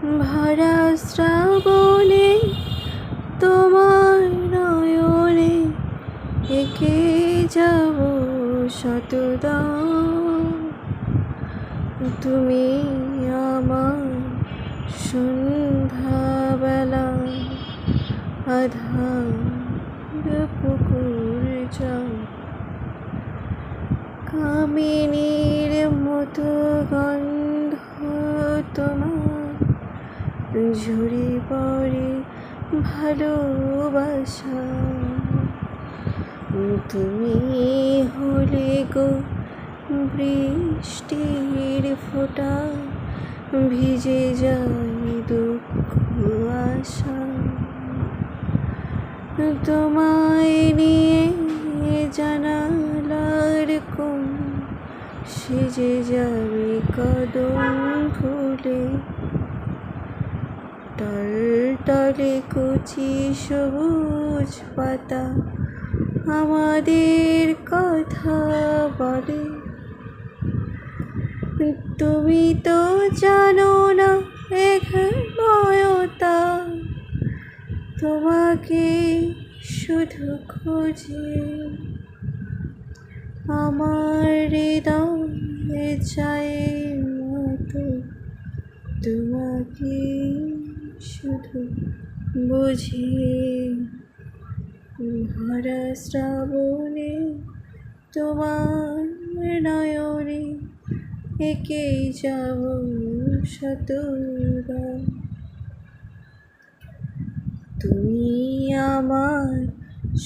ভরা শ্রাবণে, তোমার নয়নে একে যাব শতদা তুমি আমার সন্ধ্যাবেলা আধার পুকুর যাও কামিনীর মতো গন্ধ তোমার ঝরে পড়ে ভালোবাসা। তুমি হলে গো বৃষ্টির ফোঁটা, ভিজে যায় দুঃখ আশা। তোমায় নিয়ে জানালার কোণ, সেজে যাবে কদম ফুলে। টল টলে কচি সবুজ পাতা আমাদের কথা বলে। তুমি তো জানো না এখানয়তা তোমাকে শুধু খুঁজে আমার হৃদয়ে চায় মতো। তোমাকে বুঝে ভরা শ্রাবণে তোমার নয়নে একেই যাব শতরা তুমি আমার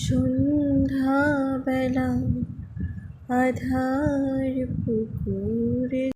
সন্ধ্যাবেলা আধার পুকুরে